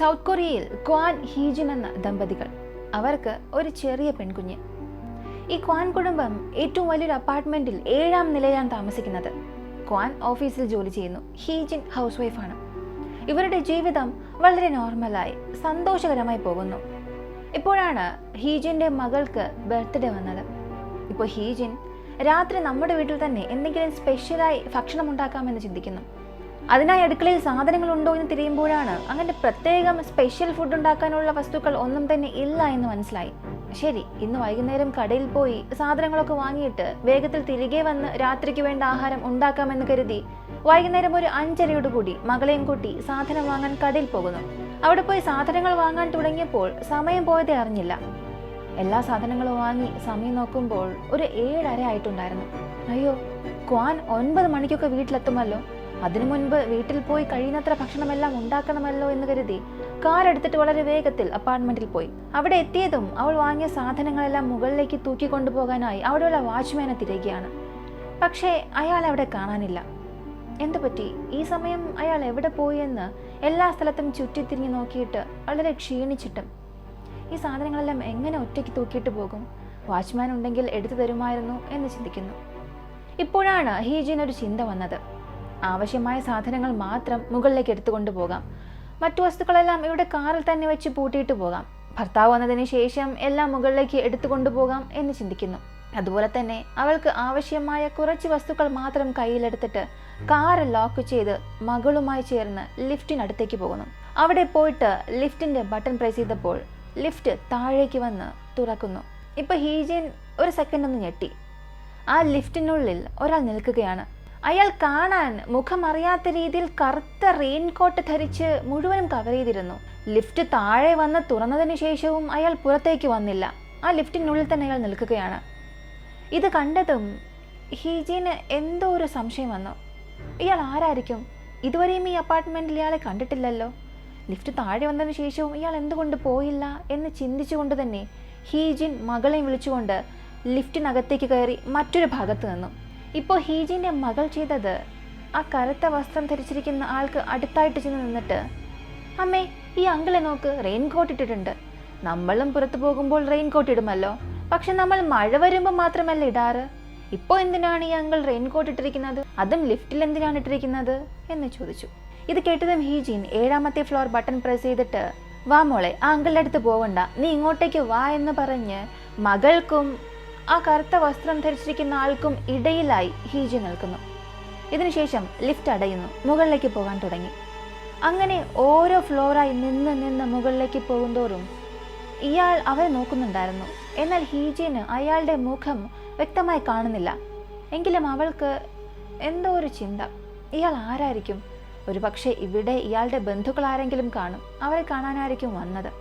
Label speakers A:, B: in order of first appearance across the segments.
A: South കൊറിയയിൽ Kuan ഹീജിൻ എന്ന ദമ്പതികൾ. അവർക്ക് ഒരു ചെറിയ പെൺകുഞ്ഞ്. ഈ ക്വാൻ കുടുംബം ഏറ്റവും വലിയൊരു അപ്പാർട്ട്മെന്റിൽ ഏഴാം നിലയിലാണ് താമസിക്കുന്നത്. ക്വാൻ ഓഫീസിൽ ജോലി ചെയ്യുന്നു. ഹീജിൻ ഹൗസ് വൈഫാണ് ഇവരുടെ ജീവിതം വളരെ നോർമലായി സന്തോഷകരമായി പോകുന്നു. ഇപ്പോഴാണ് ഹീജിന്റെ മകൾക്ക് ബർത്ത്ഡേ വന്നത്. ഇപ്പോൾ ഹീജിൻ രാത്രി നമ്മുടെ വീട്ടിൽ തന്നെ എന്തെങ്കിലും സ്പെഷ്യലായി ഭക്ഷണം ഉണ്ടാക്കാമെന്ന് ചിന്തിക്കുന്നു. അതിനായി അടുക്കളയിൽ സാധനങ്ങൾ ഉണ്ടോ എന്ന് തിരിയുമ്പോഴാണ് അങ്ങനെ പ്രത്യേകം സ്പെഷ്യൽ ഫുഡ് ഉണ്ടാക്കാനുള്ള വസ്തുക്കൾ ഒന്നും തന്നെ ഇല്ല എന്ന് മനസ്സിലായി. ശരി ഇന്ന് വൈകുന്നേരം കടയിൽ പോയി സാധനങ്ങളൊക്കെ വാങ്ങിയിട്ട് വേഗത്തിൽ തിരികെ വന്ന് രാത്രിക്ക് വേണ്ട ആഹാരം ഉണ്ടാക്കാമെന്ന് കരുതി വൈകുന്നേരം ഒരു അഞ്ചരയോടുകൂടി മകളെയും കൂട്ടി സാധനം വാങ്ങാൻ കടയിൽ പോകുന്നു. അവിടെ പോയി സാധനങ്ങൾ വാങ്ങാൻ തുടങ്ങിയപ്പോൾ സമയം പോയതേ അറിഞ്ഞില്ല. എല്ലാ സാധനങ്ങളും വാങ്ങി സമയം നോക്കുമ്പോൾ ഒരു ഏഴര ആയിട്ടുണ്ടായിരുന്നു. അയ്യോ ക്വാൻ ഒൻപത് മണിക്കൊക്കെ വീട്ടിലെത്തുമല്ലോ? അതിനു മുൻപ് വീട്ടിൽ പോയി കഴിയുന്നത്ര ഭക്ഷണമെല്ലാം ഉണ്ടാക്കണമല്ലോ എന്ന് കരുതി കാർ എടുത്തിട്ട് വളരെ വേഗത്തിൽ അപ്പാർട്ട്മെന്റിൽ പോയി. അവിടെ എത്തിയതും അവൾ വാങ്ങിയ സാധനങ്ങളെല്ലാം മുകളിലേക്ക് തൂക്കി കൊണ്ടുപോകാനായി അവിടെയുള്ള വാച്ച്മാനെ തിരയുകയാണ്. പക്ഷേ അയാൾ അവിടെ കാണാനില്ല. എന്തു പറ്റി? ഈ സമയം അയാൾ എവിടെ പോയി എന്ന് എല്ലാ സ്ഥലത്തും ചുറ്റിത്തിരിഞ്ഞ് നോക്കിയിട്ട് വളരെ ക്ഷീണിച്ചിട്ടും. ഈ സാധനങ്ങളെല്ലാം എങ്ങനെ ഒറ്റയ്ക്ക് തൂക്കിയിട്ട് പോകും? വാച്ച്മാൻ ഉണ്ടെങ്കിൽ എടുത്തു തരുമായിരുന്നു എന്ന് ചിന്തിക്കുന്നു. ഇപ്പോഴാണ് ഹീജിന് ഒരു ചിന്ത വന്നത്. ആവശ്യമായ സാധനങ്ങൾ മാത്രം മുകളിലേക്ക് എടുത്തുകൊണ്ട് പോകാം. മറ്റു വസ്തുക്കളെല്ലാം ഇവിടെ കാറിൽ തന്നെ വെച്ച് പൂട്ടിയിട്ട് പോകാം. ഭർത്താവ് വന്നതിന് ശേഷം എല്ലാം മുകളിലേക്ക് എടുത്തുകൊണ്ടു പോകാം എന്ന് ചിന്തിക്കുന്നു. അതുപോലെ തന്നെ അവൾക്ക് ആവശ്യമായ കുറച്ച് വസ്തുക്കൾ മാത്രം കയ്യിലെടുത്തിട്ട് കാർ ലോക്ക് ചെയ്ത് മകളുമായി ചേർന്ന് ലിഫ്റ്റിനടുത്തേക്ക് പോകുന്നു. അവിടെ പോയിട്ട് ലിഫ്റ്റിന്റെ ബട്ടൺ പ്രസ് ചെയ്തപ്പോൾ ലിഫ്റ്റ് താഴേക്ക് വന്ന് തുറക്കുന്നു. ഇപ്പൊ ഹീജൻ ഒരു സെക്കൻഡ് ഒന്ന് ഞെട്ടി. ആ ലിഫ്റ്റിനുള്ളിൽ ഒരാൾ നിൽക്കുകയാണ്. അയാൾ കാണാൻ മുഖമറിയാത്ത രീതിയിൽ കറുത്ത റെയിൻകോട്ട് ധരിച്ച് മുഴുവനും കവർ ചെയ്തിരുന്നു. ലിഫ്റ്റ് താഴെ വന്ന് തുറന്നതിന് ശേഷവും അയാൾ പുറത്തേക്ക് വന്നില്ല. ആ ലിഫ്റ്റിനുള്ളിൽ തന്നെ അയാൾ നിൽക്കുകയാണ്. ഇത് കണ്ടതും ഹീജിന് എന്തോ ഒരു സംശയം വന്നു. ഇയാൾ ആരായിരിക്കും? ഇതുവരെയും ഈ അപ്പാർട്ട്മെന്റിൽ ഇയാളെ കണ്ടിട്ടില്ലല്ലോ. ലിഫ്റ്റ് താഴെ വന്നതിന് ശേഷവും ഇയാൾ എന്തുകൊണ്ട് പോയില്ല എന്ന് ചിന്തിച്ചുകൊണ്ട് തന്നെ ഹീജിൻ മകളെയും വിളിച്ചുകൊണ്ട് ലിഫ്റ്റിനകത്തേക്ക് കയറി മറ്റൊരു ഭാഗത്ത് നിന്നു. ഇപ്പോൾ ഹീജിന്റെ മകൾ ചെയ്തത് ആ കറുത്ത വസ്ത്രം ധരിച്ചിരിക്കുന്ന ആൾക്ക് അടുത്തായിട്ട് ചെന്ന് നിന്നിട്ട് അമ്മേ ഈ അങ്കിളെ നോക്ക് റെയിൻ കോട്ട് ഇട്ടിട്ടുണ്ട്. നമ്മളും പുറത്തു പോകുമ്പോൾ റെയിൻ കോട്ട് ഇടുമല്ലോ. പക്ഷെ നമ്മൾ മഴ വരുമ്പോൾ മാത്രമല്ല ഇടാറ്? ഇപ്പോൾ എന്തിനാണ് ഈ അങ്കിൾ റെയിൻ കോട്ട് ഇട്ടിരിക്കുന്നത്? അതും ലിഫ്റ്റിൽ എന്തിനാണ് ഇട്ടിരിക്കുന്നത്? എന്ന് ചോദിച്ചു. ഇത് കേട്ടതും ഹീജിൻ ഏഴാമത്തെ ഫ്ലോർ ബട്ടൺ പ്രസ് ചെയ്തിട്ട് വാ മോളെ ആ അങ്കിളുടെ അടുത്ത് പോവണ്ട. നീ ഇങ്ങോട്ടേക്ക് വാ എന്ന് പറഞ്ഞ് മകൾക്കും ആ കറുത്ത വസ്ത്രം ധരിച്ചിരിക്കുന്ന ആൾക്കും ഇടയിലായി ഹീജി നിൽക്കുന്നു. ഇതിനുശേഷം ലിഫ്റ്റ് അടയുന്നു. മുകളിലേക്ക് പോകാൻ തുടങ്ങി. അങ്ങനെ ഓരോ ഫ്ലോറായി നിന്ന് നിന്ന് മുകളിലേക്ക് പോകുന്തോറും ഇയാൾ അവരെ നോക്കുന്നുണ്ടായിരുന്നു. എന്നാൽ ഹീജിന് അയാളുടെ മുഖം വ്യക്തമായി കാണുന്നില്ല. എങ്കിലും അവൾക്ക് എന്തോ ഒരു ചിന്ത. ഇയാൾ ആരായിരിക്കും? ഒരുപക്ഷെ ഇവിടെ ഇയാളുടെ ബന്ധുക്കൾ ആരെങ്കിലും കാണും. അവരെ കാണാനായിരിക്കും വന്നത്.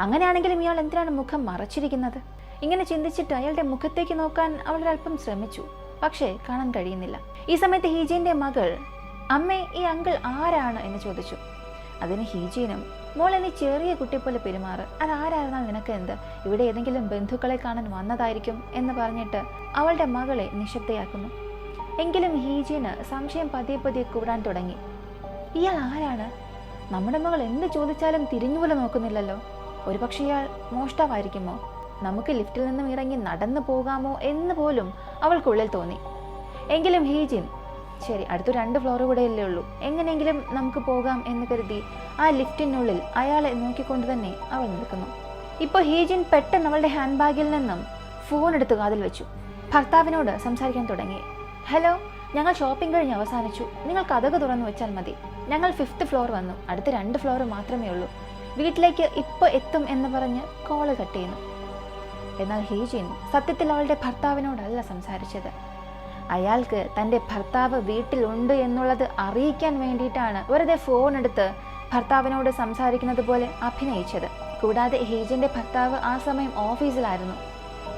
A: അങ്ങനെയാണെങ്കിലും ഇയാൾ എന്തിനാണ് മുഖം മറച്ചിരിക്കുന്നത്? ഇങ്ങനെ ചിന്തിച്ചിട്ട് അയാളുടെ മുഖത്തേക്ക് നോക്കാൻ അവൾ അല്പം ശ്രമിച്ചു. പക്ഷേ കാണാൻ കഴിയുന്നില്ല. ഈ സമയത്ത് ഹീജീന്റെ മകൾ അമ്മേ ഈ അങ്കിൾ ആരാണ്? എന്ന് ചോദിച്ചു. അതിന് ഹീജീനും മോൾ നീ ചെറിയ കുട്ടി പോലെ പെരുമാറ് അതാരായിരുന്നാൽ നിനക്ക് എന്ത്? ഇവിടെ ഏതെങ്കിലും ബന്ധുക്കളെ കാണാൻ വന്നതായിരിക്കും എന്ന് പറഞ്ഞിട്ട് അവളുടെ മകളെ നിശബ്ദയാക്കുന്നു. എങ്കിലും ഹീജീന് സംശയം പതിയെ പതിയെ കൂടാൻ തുടങ്ങി. ഇയാൾ ആരാണ്? നമ്മുടെ മകൾ എന്ത് ചോദിച്ചാലും തിരിഞ്ഞുപോലെ നോക്കുന്നില്ലല്ലോ. ഒരുപക്ഷെ ഇയാൾ മോഷ്ടാവായിരിക്കുമോ? നമുക്ക് ലിഫ്റ്റിൽ നിന്നും ഇറങ്ങി നടന്നു പോകാമോ എന്ന് പോലും അവൾക്കുള്ളിൽ തോന്നി. എങ്കിലും ഹീജിൻ ശരി അടുത്ത രണ്ട് ഫ്ലോർ കൂടെ അല്ലേ ഉള്ളൂ. എങ്ങനെയെങ്കിലും നമുക്ക് പോകാം എന്ന് കരുതി ആ ലിഫ്റ്റിനുള്ളിൽ അയാളെ നോക്കിക്കൊണ്ട് തന്നെ അവൾ നിൽക്കുന്നു. ഇപ്പോൾ ഹീജിൻ പെട്ടെന്ന് അവളുടെ ഹാൻഡ് ബാഗിൽ നിന്നും ഫോൺ എടുത്ത് കാതിൽ വെച്ചു. ഭർത്താവിനോട് സംസാരിക്കാൻ തുടങ്ങി. ഹലോ ഞങ്ങൾ ഷോപ്പിംഗ് കഴിഞ്ഞ് അവസാനിച്ചു. നിങ്ങൾ കഥക് തുറന്നു വെച്ചാൽ മതി. ഞങ്ങൾ ഫിഫ്ത്ത് ഫ്ലോർ വന്നു. അടുത്ത രണ്ട് ഫ്ലോർ മാത്രമേ ഉള്ളൂ. വീട്ടിലേക്ക് ഇപ്പോൾ എത്തും എന്ന് പറഞ്ഞ് കോൾ കട്ട് ചെയ്യുന്നു. എന്നാൽ ഹീജിൻ സത്യത്തിൽ അവളുടെ ഭർത്താവിനോടല്ല സംസാരിച്ചത്. അയാൾക്ക് തന്റെ ഭർത്താവ് വീട്ടിലുണ്ട് എന്നുള്ളത് അറിയിക്കാൻ വേണ്ടിയിട്ടാണ് വെറുതെ ഫോൺ എടുത്ത് ഭർത്താവിനോട് സംസാരിക്കുന്നത് പോലെ അഭിനയിച്ചത്. കൂടാതെ ഹീജിന്റെ ഭർത്താവ് ആ സമയം ഓഫീസിലായിരുന്നു.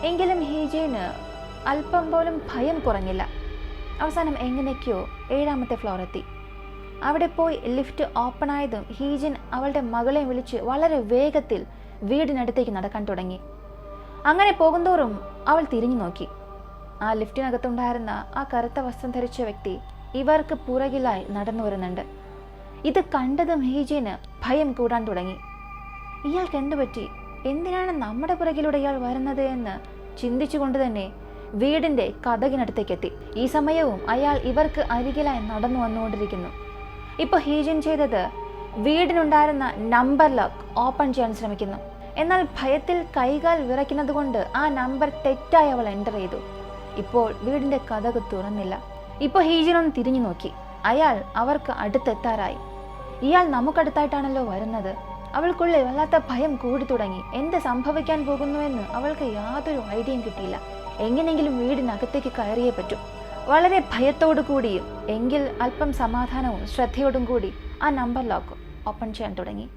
A: എങ്കിലും ഹീജിന് അല്പം പോലും ഭയം കുറഞ്ഞില്ല. അവസാനം എങ്ങനെയൊക്കെയോ ഏഴാമത്തെ ഫ്ലോർ എത്തി. അവിടെ പോയി ലിഫ്റ്റ് ഓപ്പൺ ആയതും ഹീജിൻ അവളുടെ മകളെ വിളിച്ച് വളരെ വേഗത്തിൽ വീടിനടുത്തേക്ക് നടക്കാൻ തുടങ്ങി. അങ്ങനെ പോകുന്തോറും അവൾ തിരിഞ്ഞു നോക്കി. ആ ലിഫ്റ്റിനകത്തുണ്ടായിരുന്ന ആ കറുത്ത വസ്ത്രം ധരിച്ച വ്യക്തി ഇവർക്ക് പുറകിലായി നടന്നു വരുന്നുണ്ട്. ഇത് കണ്ടതും ഹീജിന് ഭയം കൂടാൻ തുടങ്ങി. ഇയാൾക്ക് എന്തു പറ്റി എന്തിനാണ് നമ്മുടെ പുറകിലൂടെ ഇയാൾ വരുന്നത് എന്ന് ചിന്തിച്ചുകൊണ്ട് തന്നെ വീടിന്റെ കഥകിനടുത്തേക്ക് എത്തി ഈ സമയവും അയാൾ ഇവർക്ക് അരികിലായി നടന്നു വന്നുകൊണ്ടിരിക്കുന്നു. ഇപ്പോൾ ഹീജിൻ ചെയ്തത് വീടിനുണ്ടായിരുന്ന നമ്പർ ലോക്ക് ഓപ്പൺ ചെയ്യാൻ ശ്രമിക്കുന്നു. എന്നാൽ ഭയത്തിൽ കൈകാൽ വിറയ്ക്കുന്നത് കൊണ്ട് ആ നമ്പർ തെറ്റായി അവൾ എന്റർ ചെയ്തു. ഇപ്പോൾ വീടിന്റെ കഥക് തുറന്നില്ല. ഇപ്പോൾ ഹീജിനൊന്ന് തിരിഞ്ഞു നോക്കി. അയാൾ അവർക്ക് അടുത്തെത്താറായി. ഇയാൾ നമുക്കടുത്തായിട്ടാണല്ലോ വരുന്നത്. അവൾക്കുള്ളിൽ വല്ലാത്ത ഭയം കൂടി തുടങ്ങി. എന്ത് സംഭവിക്കാൻ പോകുന്നുവെന്ന് അവൾക്ക് യാതൊരു ഐഡിയയും കിട്ടിയില്ല. എങ്ങനെയെങ്കിലും വീടിനകത്തേക്ക് കയറിയേ പറ്റൂ. വളരെ ഭയത്തോടു കൂടിയും എങ്കിൽ അല്പം സമാധാനവും ശ്രദ്ധയോടും കൂടി ആ നമ്പർ ലോക്ക് ഓപ്പൺ ചെയ്യാൻ തുടങ്ങി.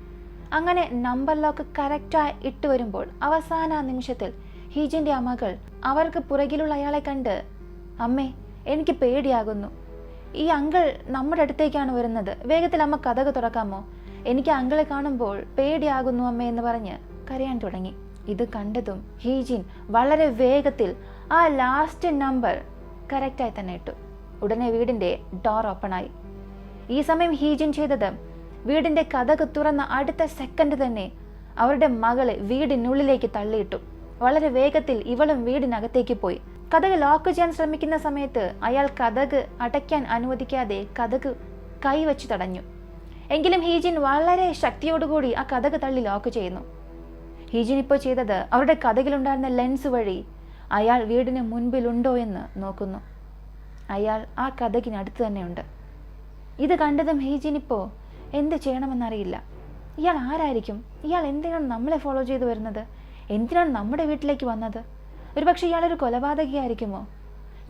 A: അങ്ങനെ നമ്പർ ലോക്ക് കറക്റ്റായി ഇട്ട് വരുമ്പോൾ അവസാന നിമിഷത്തിൽ ഹീജിന്റെ ആ മകൾ അവർക്ക് പുറകിലുള്ള അയാളെ കണ്ട് അമ്മേ എനിക്ക് പേടിയാകുന്നു. ഈ അങ്കിൾ നമ്മുടെ അടുത്തേക്കാണ് വരുന്നത്. വേഗത്തിൽ അമ്മ കഥകൾ തുറക്കാമോ? എനിക്ക് അങ്കിളെ കാണുമ്പോൾ പേടിയാകുന്നു അമ്മ എന്ന് പറഞ്ഞ് കരയാൻ തുടങ്ങി. ഇത് കണ്ടതും ഹീജിൻ വളരെ വേഗത്തിൽ ആ ലാസ്റ്റ് നമ്പർ കറക്റ്റായി തന്നെ ഇട്ടു. ഉടനെ വീടിന്റെ ഡോർ ഓപ്പണായി ഈ സമയം ഹീജിൻ ചെയ്തത് വീടിന്റെ കഥക് തുറന്ന അടുത്ത സെക്കൻഡ് തന്നെ അവരുടെ മകളെ വീടിനുള്ളിലേക്ക് തള്ളിയിട്ടു. വളരെ വേഗത്തിൽ ഇവളും വീടിനകത്തേക്ക് പോയി. കഥക് ലോക്ക് ചെയ്യാൻ ശ്രമിക്കുന്ന സമയത്ത് അയാൾ കഥക് അടയ്ക്കാൻ അനുവദിക്കാതെ കഥക് കൈവച്ച് തടഞ്ഞു. എങ്കിലും ഹീജിൻ വളരെ ശക്തിയോടുകൂടി ആ കഥക് തള്ളി ലോക്ക് ചെയ്യുന്നു. ഹീജിൻ ഇപ്പോൾ ചെയ്തത് അവരുടെ കഥകിലുണ്ടായിരുന്ന ലെൻസ് വഴി അയാൾ വീടിന് മുൻപിലുണ്ടോ എന്ന് നോക്കുന്നു. അയാൾ ആ കഥകിനടുത്ത് തന്നെയുണ്ട് ഇത് കണ്ടതും ഹീജിൻ ഇപ്പോൾ എന്ത് ചെയ്യണമെന്നറിയില്ല. ഇയാൾ ആരായിരിക്കും? ഇയാൾ എന്തിനാണ് നമ്മളെ ഫോളോ ചെയ്തു വരുന്നത്? എന്തിനാണ് നമ്മുടെ വീട്ടിലേക്ക് വന്നത്? ഒരുപക്ഷെ ഇയാളൊരു കൊലപാതകയായിരിക്കുമോ?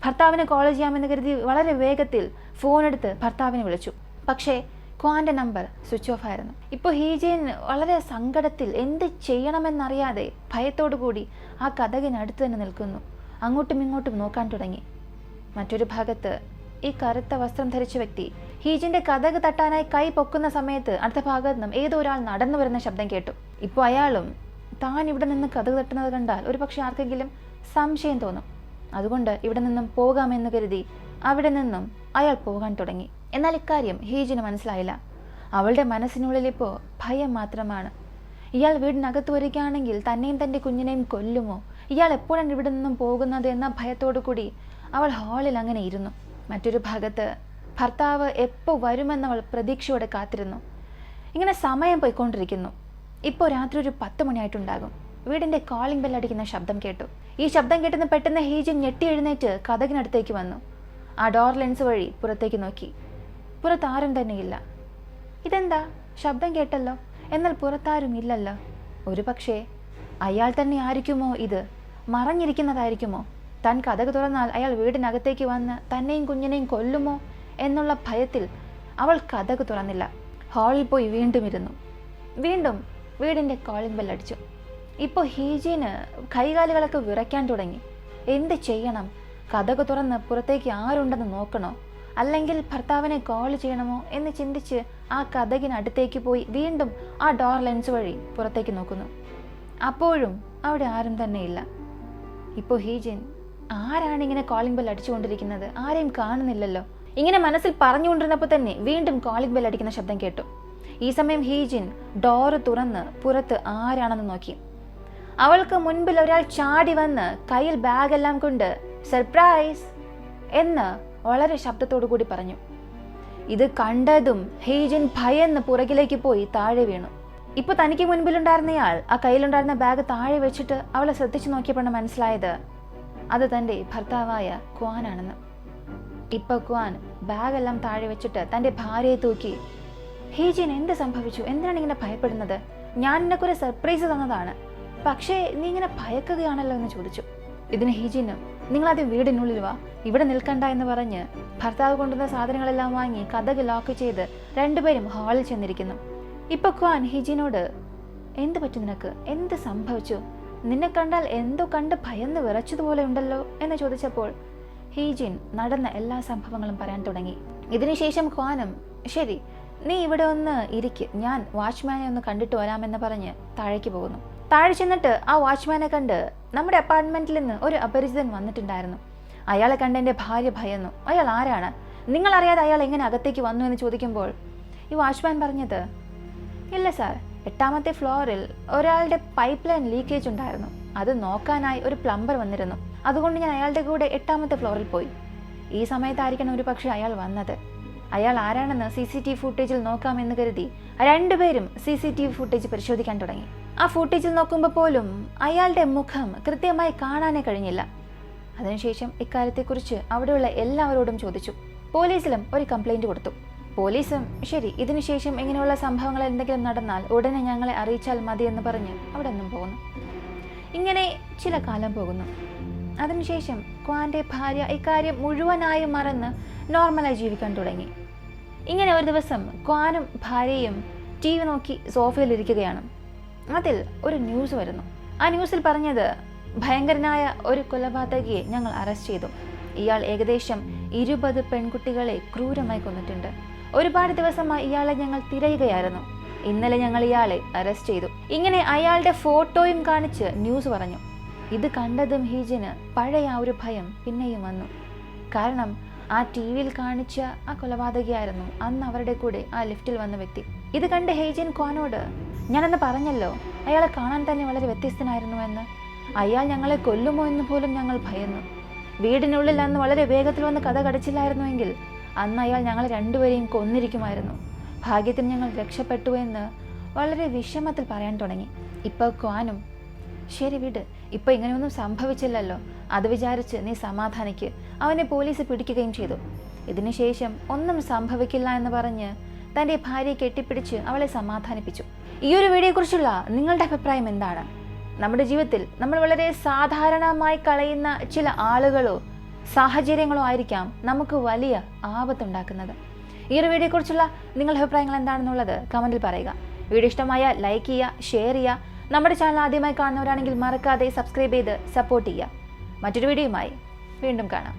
A: ഭർത്താവിനെ കോൾ ചെയ്യാമെന്ന് കരുതി വളരെ വേഗത്തിൽ ഫോൺ എടുത്ത് ഭർത്താവിനെ വിളിച്ചു. പക്ഷേ ക്വാന്റെ നമ്പർ സ്വിച്ച് ഓഫ് ആയിരുന്നു. ഇപ്പോൾ ഹീജയൻ വളരെ സങ്കടത്തിൽ എന്ത് ചെയ്യണമെന്നറിയാതെ ഭയത്തോടു കൂടി ആ കഥകിനടുത്ത് തന്നെ നിൽക്കുന്നു. അങ്ങോട്ടും ഇങ്ങോട്ടും നോക്കാൻ തുടങ്ങി. മറ്റൊരു ഭാഗത്ത് ഈ കറുത്ത വസ്ത്രം ധരിച്ച വ്യക്തി ഹീജിന്റെ കഥക് തട്ടാനായി കൈ പൊക്കുന്ന സമയത്ത് അടുത്ത ഭാഗത്ത് നിന്നും ഏതോ ഒരാൾ നടന്നു വരുന്ന ശബ്ദം കേട്ടു. ഇപ്പോൾ അയാളും താൻ ഇവിടെ നിന്ന് കഥക് തട്ടുന്നത് കണ്ടാൽ ഒരു പക്ഷെ ആർക്കെങ്കിലും സംശയം തോന്നും. അതുകൊണ്ട് ഇവിടെ നിന്നും പോകാമെന്ന് കരുതി അവിടെ നിന്നും അയാൾ പോകാൻ തുടങ്ങി. എന്നാൽ ഇക്കാര്യം ഹീജിന് മനസ്സിലായില്ല. അവളുടെ മനസ്സിനുള്ളിൽ ഇപ്പോൾ ഭയം മാത്രമാണ്. ഇയാൾ വീടിനകത്ത് വരികയാണെങ്കിൽ തന്നെയും തന്റെ കുഞ്ഞിനെയും കൊല്ലുമോ? ഇയാൾ എപ്പോഴാണ് ഇവിടെ നിന്നും പോകുന്നത് എന്ന ഭയത്തോടു കൂടി അവൾ ഹാളിൽ അങ്ങനെ ഇരുന്നു. മറ്റൊരു ഭാഗത്ത് ഭർത്താവ് എപ്പോൾ വരുമെന്നവൾ പ്രതീക്ഷയോടെ കാത്തിരുന്നു. ഇങ്ങനെ സമയം പോയിക്കൊണ്ടിരിക്കുന്നു. ഇപ്പോൾ രാത്രി ഒരു പത്ത് മണിയായിട്ടുണ്ടാകും. വീടിന്റെ കോളിംഗ് ബെൽ അടിക്കുന്ന ശബ്ദം കേട്ടു. ഈ ശബ്ദം കേട്ടുന്ന പെട്ടെന്ന് ഹീജിൻ ഞെട്ടി എഴുന്നേറ്റ് കഥകിനടുത്തേക്ക് വന്നു. ആ ഡോർ ലെൻസ് വഴി പുറത്തേക്ക് നോക്കി. പുറത്ത് ആരും തന്നെയില്ല ഇതെന്താ? ശബ്ദം കേട്ടല്ലോ. എന്നാൽ പുറത്താരും ഇല്ലല്ലോ. ഒരു പക്ഷേ അയാൾ തന്നെ ആയിരിക്കുമോ ഇത്? മറഞ്ഞിരിക്കുന്നതായിരിക്കുമോ? താൻ കഥക് തുറന്നാൽ അയാൾ വീടിനകത്തേക്ക് വന്ന് തന്നെയും കുഞ്ഞിനെയും കൊല്ലുമോ? എന്നുള്ള ഭയത്തിൽ അവൾ കഥക് തുറന്നില്ല. ഹാളിൽ പോയി വീണ്ടും ഇരുന്നു. വീണ്ടും വീടിന്റെ കോളിംഗ് ബെൽ അടിച്ചു. ഇപ്പോൾ ഹീജീന് കൈകാലുകളൊക്കെ വിറയ്ക്കാൻ തുടങ്ങി. എന്ത് ചെയ്യണം? കഥക് തുറന്ന് പുറത്തേക്ക് ആരുണ്ടെന്ന് നോക്കണോ? അല്ലെങ്കിൽ ഭർത്താവിനെ കോൾ ചെയ്യണമോ എന്ന് ചിന്തിച്ച് ആ കഥകിനടുത്തേക്ക് പോയി വീണ്ടും ആ ഡോർ ലെൻസ് വഴി പുറത്തേക്ക് നോക്കുന്നു. അപ്പോഴും അവിടെ ആരും തന്നെ ഇല്ല. ഇപ്പോൾ ഹീജിൻ ആരാണ് ഇങ്ങനെ കോളിംഗ് ബെൽ അടിച്ചുകൊണ്ടിരിക്കുന്നത്? ആരെയും കാണുന്നില്ലല്ലോ. ഇങ്ങനെ മനസ്സിൽ പറഞ്ഞുകൊണ്ടിരുന്നപ്പോൾ തന്നെ വീണ്ടും കോളിംഗ് ബെൽ അടിക്കുന്ന ശബ്ദം കേട്ടു. ഈ സമയം ഹീജിൻ ഡോറ് തുറന്ന് പുറത്ത് ആരാണെന്ന് നോക്കി. അവൾക്ക് മുൻപിൽ ഒരാൾ ചാടി വന്ന് കയ്യിൽ ബാഗെല്ലാം കൊണ്ട് സർപ്രൈസ് എന്ന് വളരെ ശബ്ദത്തോടു കൂടി പറഞ്ഞു. ഇത് കണ്ടതും ഹീജിൻ ഭയന്ന് പുറകിലേക്ക് പോയി താഴെ വീണു. ഇപ്പൊ തനിക്ക് മുൻപിലുണ്ടായിരുന്നയാൾ ആ കയ്യിലുണ്ടായിരുന്ന ബാഗ് താഴെ വെച്ചിട്ട് അവളെ ശ്രദ്ധിച്ചു നോക്കിയപ്പോഴാണ് മനസ്സിലായത് അത് തന്റെ ഭർത്താവായ ക്വാനാണെന്ന്. ഇപ്പൊ ക്വാൻ ബാഗെല്ലാം താഴെ വെച്ചിട്ട് തന്റെ ഭാര്യയെ തൂക്കി. ഹേജിൻ എന്ത് സംഭവിച്ചു? എന്തിനാണ് ഇങ്ങനെ ഭയപ്പെടുന്നത്? ഞാൻ നിനക്കൊരു സർപ്രൈസ് തന്നതാണ്. പക്ഷേ നീ ഇങ്ങനെ ഭയക്കുകയാണല്ലോ എന്ന് ചോദിച്ചു. ഇതിന് ഹീജിനും നിങ്ങൾ ആദ്യം വീടിനുള്ളിൽ വാ. ഇവിടെ നിൽക്കണ്ട എന്ന് പറഞ്ഞ് ഭർത്താവ് കൊണ്ടുവന്ന സാധനങ്ങളെല്ലാം വാങ്ങി കഥക് ലോക്ക് ചെയ്ത് രണ്ടുപേരും ഹാളിൽ ചെന്നിരിക്കുന്നു. ഇപ്പൊ ക്വാൻ ഹിജിനോട് എന്ത് പറ്റി നിനക്ക്? എന്ത് സംഭവിച്ചു? നിന്നെ കണ്ടാൽ എന്തോ കണ്ട് ഭയന്ന് വിറച്ചതുപോലെ ഉണ്ടല്ലോ? എന്ന് ചോദിച്ചപ്പോൾ ഹീജിൻ നടന്ന എല്ലാ സംഭവങ്ങളും പറയാൻ തുടങ്ങി. ഇതിനുശേഷം ഖ്വാനും ശരി നീ ഇവിടെ ഒന്ന് ഇരിക്ക് ഞാൻ വാച്ച്മാനെ ഒന്ന് കണ്ടിട്ട് വരാമെന്ന് പറഞ്ഞ് താഴേക്ക് പോകുന്നു. താഴെ ചെന്നിട്ട് ആ വാച്ച്മാനെ കണ്ട് നമ്മുടെ അപ്പാർട്ട്മെന്റിൽ നിന്ന് ഒരു അപരിചിതൻ വന്നിട്ടുണ്ടായിരുന്നു. അയാളെ കണ്ട് എന്റെ ഭാര്യ ഭയന്നു. അയാൾ ആരാണ്? നിങ്ങൾ അറിയാതെ അയാൾ എങ്ങനെ അകത്തേക്ക് വന്നു എന്ന് ചോദിക്കുമ്പോൾ ഈ വാച്ച്മാൻ പറഞ്ഞത് ഇല്ല സാർ എട്ടാമത്തെ ഫ്ലോറിൽ ഒരാളുടെ പൈപ്പ് ലൈൻ ലീക്കേജ് ഉണ്ടായിരുന്നു. അത് നോക്കാനായി ഒരു പ്ലംബർ വന്നിരുന്നു. അതുകൊണ്ട് ഞാൻ അയാളുടെ കൂടെ എട്ടാമത്തെ ഫ്ലോറിൽ പോയി. ഈ സമയത്തായിരിക്കണം ഒരു പക്ഷേ അയാൾ വന്നത്. അയാൾ ആരാണെന്ന് സി സി ടി ഫുട്ടേജിൽ നോക്കാമെന്ന് കരുതി രണ്ടുപേരും സി സി ടി ഫുട്ടേജ് പരിശോധിക്കാൻ തുടങ്ങി. ആ ഫുട്ടേജിൽ നോക്കുമ്പോൾ പോലും അയാളുടെ മുഖം കൃത്യമായി കാണാനേ കഴിഞ്ഞില്ല. അതിനുശേഷം ഇക്കാര്യത്തെക്കുറിച്ച് അവിടെയുള്ള എല്ലാവരോടും ചോദിച്ചു. പോലീസിലും ഒരു കംപ്ലൈന്റ് കൊടുത്തു. പോലീസും ശരി ഇതിനുശേഷം ഇങ്ങനെയുള്ള സംഭവങ്ങൾ എന്തെങ്കിലും നടന്നാൽ ഉടനെ ഞങ്ങളെ അറിയിച്ചാൽ മതി എന്ന് പറഞ്ഞ് അവിടെ നിന്നും പോകുന്നു. ഇങ്ങനെ ചില കാലം പോകുന്നു. അതിനുശേഷം ക്വാന്റെ ഭാര്യ ഇക്കാര്യം മുഴുവനായും മറന്ന് നോർമലായി ജീവിക്കാൻ തുടങ്ങി. ഇങ്ങനെ ഒരു ദിവസം ക്വാനും ഭാര്യയും ടി വി നോക്കി സോഫയിലിരിക്കുകയാണ്. അതിൽ ഒരു ന്യൂസ് വരുന്നു. ആ ന്യൂസിൽ പറഞ്ഞത് ഭയങ്കരനായ ഒരു കൊലപാതകിയെ ഞങ്ങൾ അറസ്റ്റ് ചെയ്തു. ഇയാൾ ഏകദേശം ഇരുപത് പെൺകുട്ടികളെ ക്രൂരമായി കൊന്നിട്ടുണ്ട്. ഒരുപാട് ദിവസമായി ഇയാളെ ഞങ്ങൾ തിരയുകയായിരുന്നു. ഇന്നലെ ഞങ്ങൾ ഇയാളെ അറസ്റ്റ് ചെയ്തു. ഇങ്ങനെ അയാളുടെ ഫോട്ടോയും കാണിച്ച് ന്യൂസ് പറഞ്ഞു. ഇത് കണ്ടതും ഹീജിന് പഴയ ആ ഒരു ഭയം പിന്നെയും വന്നു. കാരണം ആ ടി വിയിൽ കാണിച്ച ആ കൊലപാതകയായിരുന്നു അന്ന് അവരുടെ കൂടെ ആ ലിഫ്റ്റിൽ വന്ന വ്യക്തി. ഇത് കണ്ട് ഹേജിൻ കോനോട് ഞാനന്ന് പറഞ്ഞല്ലോ അയാളെ കാണാൻ തന്നെ വളരെ വ്യത്യസ്തനായിരുന്നു എന്ന്. അയാൾ ഞങ്ങളെ കൊല്ലുമോ എന്ന് പോലും ഞങ്ങൾ ഭയന്നു. വീടിനുള്ളിൽ അന്ന് വളരെ വേഗത്തിൽ വന്ന് കഥ കടച്ചില്ലായിരുന്നുവെങ്കിൽ അന്ന് അയാൾ ഞങ്ങൾ രണ്ടുപേരെയും കൊന്നിരിക്കുമായിരുന്നു. ഭാഗ്യത്തിന് ഞങ്ങൾ രക്ഷപ്പെട്ടു എന്ന് വളരെ വിഷമത്തിൽ പറയാൻ തുടങ്ങി. ഇപ്പോൾ ക്വാനും ശരി വിട്. ഇപ്പൊ ഇങ്ങനെയൊന്നും സംഭവിച്ചില്ലല്ലോ. അത് വിചാരിച്ച് നീ സമാധാനിക്ക്. അവനെ പോലീസ് പിടിക്കുകയും ചെയ്തു. ഇതിനുശേഷം ഒന്നും സംഭവിക്കില്ല എന്ന് പറഞ്ഞ് തന്റെ ഭാര്യയെ കെട്ടിപ്പിടിച്ച് അവളെ സമാധാനിപ്പിച്ചു. ഈ ഒരു വീഡിയോയെക്കുറിച്ചുള്ള നിങ്ങളുടെ അഭിപ്രായം എന്താണ്? നമ്മുടെ ജീവിതത്തിൽ നമ്മൾ വളരെ സാധാരണമായി കളയുന്ന ചില ആളുകളോ സാഹചര്യങ്ങളോ ആയിരിക്കാം നമുക്ക് വലിയ ആപത്തുണ്ടാക്കുന്നത്. ഈ ഒരു വീഡിയോയെക്കുറിച്ചുള്ള നിങ്ങളുടെ അഭിപ്രായങ്ങൾ എന്താണെന്നുള്ളത് കമന്റിൽ പറയുക. വീഡിയോ ഇഷ്ടമായ ലൈക്ക് ചെയ്യുക ഷെയർ ചെയ്യുക നമ്മുടെ ചാനൽ ആദ്യമായി കാണുന്നവരാണെങ്കിൽ മറക്കാതെ സബ്സ്ക്രൈബ് ചെയ്ത് സപ്പോർട്ട് ചെയ്യുക. മറ്റൊരു വീഡിയോയുമായി വീണ്ടും കാണാം.